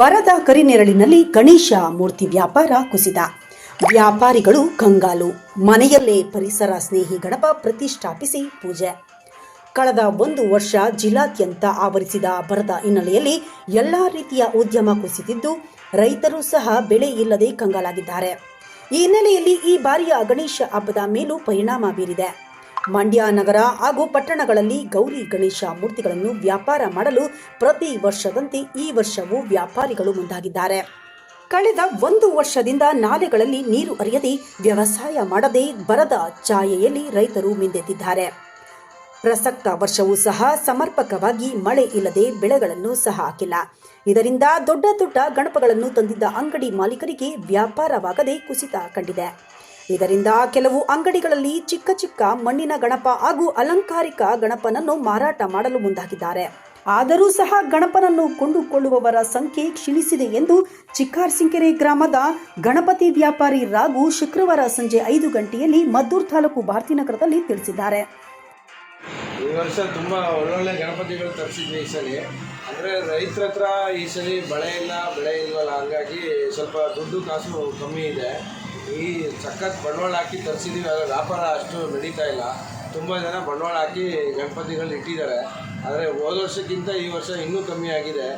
ಬರದ ಕರಿನೆರಳಿನಲ್ಲಿ ಗಣೇಶ ಮೂರ್ತಿ ವ್ಯಾಪಾರ ಕುಸಿದ. ವ್ಯಾಪಾರಿಗಳು ಕಂಗಾಲು. ಮನೆಯಲ್ಲೇ ಪರಿಸರ ಸ್ನೇಹಿ ಗಣಪ ಪ್ರತಿಷ್ಠಾಪಿಸಿ ಪೂಜೆ. ಕಳೆದ ಒಂದು ವರ್ಷ ಜಿಲ್ಲಾದ್ಯಂತ ಆವರಿಸಿದ ಬರದ ಹಿನ್ನೆಲೆಯಲ್ಲಿ ಎಲ್ಲಾ ರೀತಿಯ ಉದ್ಯಮ ಕುಸಿದಿದ್ದು, ರೈತರು ಸಹ ಬೆಳೆ ಇಲ್ಲದೆ ಕಂಗಾಲಾಗಿದ್ದಾರೆ. ಈ ಹಿನ್ನೆಲೆಯಲ್ಲಿ ಈ ಬಾರಿಯ ಗಣೇಶ ಹಬ್ಬದ ಮೇಲೂ ಪರಿಣಾಮ ಬೀರಿದೆ. ಮಂಡ್ಯ ನಗರ ಹಾಗೂ ಪಟ್ಟಣಗಳಲ್ಲಿ ಗೌರಿ ಗಣೇಶ ಮೂರ್ತಿಗಳನ್ನು ವ್ಯಾಪಾರ ಮಾಡಲು ಪ್ರತಿ ವರ್ಷದಂತೆ ಈ ವರ್ಷವೂ ವ್ಯಾಪಾರಿಗಳು ಮುಂದಾಗಿದ್ದಾರೆ. ಕಳೆದ ಒಂದು ವರ್ಷದಿಂದ ನಾಲೆಗಳಲ್ಲಿ ನೀರು ಅರಿಯದೆ ವ್ಯವಸಾಯ ಮಾಡದೆ ಬರದ ಛಾಯೆಯಲ್ಲಿ ರೈತರು ಮಿಂದೆದ್ದಿದ್ದಾರೆ ಪ್ರಸಕ್ತ ವರ್ಷವೂ ಸಹ ಸಮರ್ಪಕವಾಗಿ ಮಳೆ ಇಲ್ಲದೆ ಬೆಳೆಗಳನ್ನು ಸಹ ಹಾಕಿಲ್ಲ. ಇದರಿಂದ ದೊಡ್ಡ ದೊಡ್ಡ ಗಣಪಗಳನ್ನು ತಂದಿದ್ದ ಅಂಗಡಿ ಮಾಲೀಕರಿಗೆ ವ್ಯಾಪಾರವಾಗದೆ ಕುಸಿತ ಕಂಡಿದೆ. ಇದರಿಂದ ಕೆಲವು ಅಂಗಡಿಗಳಲ್ಲಿ ಚಿಕ್ಕ ಚಿಕ್ಕ ಮಣ್ಣಿನ ಗಣಪ ಹಾಗೂ ಅಲಂಕಾರಿಕ ಗಣಪನನ್ನು ಮಾರಾಟ ಮಾಡಲು ಮುಂದಾಗಿದ್ದಾರೆ. ಆದರೂ ಸಹ ಗಣಪನನ್ನು ಕೊಂಡುಕೊಳ್ಳುವವರ ಸಂಖ್ಯೆ ಕ್ಷೀಣಿಸಿದೆ ಎಂದು ಚಿಕ್ಕಾರ್ಸಿಂಕೆರೆ ಗ್ರಾಮದ ಗಣಪತಿ ವ್ಯಾಪಾರಿ ರಾಘು ಶುಕ್ರವಾರ ಸಂಜೆ ಐದು ಗಂಟೆಯಲ್ಲಿ ಮದ್ದೂರು ತಾಲೂಕು ಭಾರತೀನಗರದಲ್ಲಿ ತಿಳಿಸಿದ್ದಾರೆ. ಈ ವರ್ಷ ತುಂಬ ಒಳ್ಳೊಳ್ಳೆ ಗಣಪತಿಗಳು ತರಿಸಿದ್ವಿ ಈ ಸಲ ಅಂದರೆ ರೈತರ ಹತ್ರ ಈ ಸಲ ಬಳೆ ಇಲ್ಲ ಬೆಳೆ ಇಲ್ವಲ್ಲ ಹಂಗಾಗಿ ಸ್ವಲ್ಪ ದುಡ್ಡು ಕಾಸು ಕಮ್ಮಿ ಇದೆ. ಈ ಸಖತ್ ಬಂಡವಾಳ ಹಾಕಿ ತರಿಸಿದ್ದೀವಿ ಆದರೆ ವ್ಯಾಪಾರ ಅಷ್ಟು ನಡೀತಾ ಇಲ್ಲ. ತುಂಬ ಜನ ಬಂಡವಾಳ ಹಾಕಿ ಗಣಪತಿಗಳು ಇಟ್ಟಿದ್ದಾರೆ. ಆದರೆ ಹೋದ ವರ್ಷಕ್ಕಿಂತ ಈ ವರ್ಷ ಇನ್ನೂ ಕಮ್ಮಿ ಆಗಿದೆ.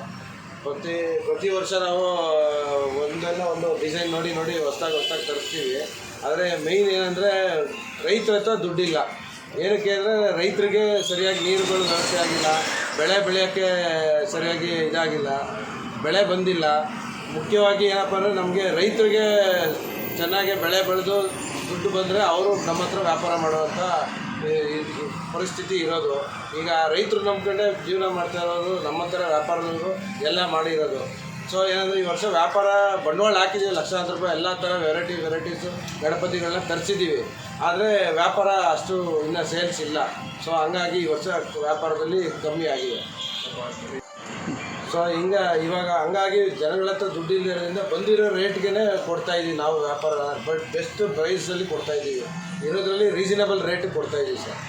ಪ್ರತಿ ಪ್ರತಿ ವರ್ಷ ನಾವು ಒಂದಲ್ಲ ಒಂದು ಡಿಸೈನ್ ನೋಡಿ ನೋಡಿ ಹೊಸ್ದಾಗಿ ಹೊಸ್ದಾಗಿ ತರಿಸ್ತೀವಿ. ಆದರೆ ಮೇಯ್ನ್ ಏನಂದರೆ ರೈತರ ಹತ್ರ ದುಡ್ಡಿಲ್ಲ. ಏನಕ್ಕೆ ಅಂದರೆ ರೈತರಿಗೆ ಸರಿಯಾಗಿ ನೀರುಗಳು ವ್ಯವಸ್ಥೆ ಆಗಿಲ್ಲ. ಬೆಳೆ ಬೆಳೆಯೋಕ್ಕೆ ಸರಿಯಾಗಿ ಇದಾಗಿಲ್ಲ. ಬೆಳೆ ಬಂದಿಲ್ಲ. ಮುಖ್ಯವಾಗಿ ಏನಪ್ಪ ಅಂದರೆ ನಮಗೆ ರೈತರಿಗೆ ಚೆನ್ನಾಗಿ ಬೆಳೆ ಬೆಳೆದು ದುಡ್ಡು ಬಂದರೆ ಅವರು ನಮ್ಮ ಹತ್ರ ವ್ಯಾಪಾರ ಮಾಡುವಂಥ ಪರಿಸ್ಥಿತಿ ಇರೋದು. ಈಗ ರೈತರು ನಂಬ್ಕೊಂಡೆ ಜೀವನ ಮಾಡ್ತಾ ಇರೋದು, ನಮ್ಮ ಹತ್ರ ವ್ಯಾಪಾರದವರು ಎಲ್ಲ ಮಾಡಿರೋದು ಸೊ ಏನಂದರೆ ಈ ವರ್ಷ ವ್ಯಾಪಾರ ಬಂಡವಾಳ ಹಾಕಿದ್ದೀವಿ ಲಕ್ಷಾಂತರ ರೂಪಾಯಿ ಎಲ್ಲ ಥರ ವೆರೈಟಿ ವೆರೈಟೀಸು ಗಣಪತಿಗಳನ್ನ ತರಿಸಿದ್ದೀವಿ ಆದರೆ ವ್ಯಾಪಾರ ಅಷ್ಟು ಇನ್ನೂ ಸೇಲ್ಸ್ ಇಲ್ಲ. ಸೊ ಹಂಗಾಗಿ ಈ ವರ್ಷ ವ್ಯಾಪಾರದಲ್ಲಿ ಕಮ್ಮಿ ಆಗಿದೆ. ಸೊ ಹಿಂಗೆ ಇವಾಗ ಹಂಗಾಗಿ ಜನಗಳ ಹತ್ರ ದುಡ್ಡು ಇರೋದ್ರಿಂದ ಬಂದಿರೋ ಕೊಡ್ತಾ ಇದೀವಿ ನಾವು ವ್ಯಾಪಾರ, ಬಟ್ ಬೆಸ್ಟ್ ಪ್ರೈಸಲ್ಲಿ ಕೊಡ್ತಾ ಇದ್ದೀವಿ ಇರೋದ್ರಲ್ಲಿ ರೀಸನೇಬಲ್ ಕೊಡ್ತಾ ಇದ್ದೀವಿ ಸರ್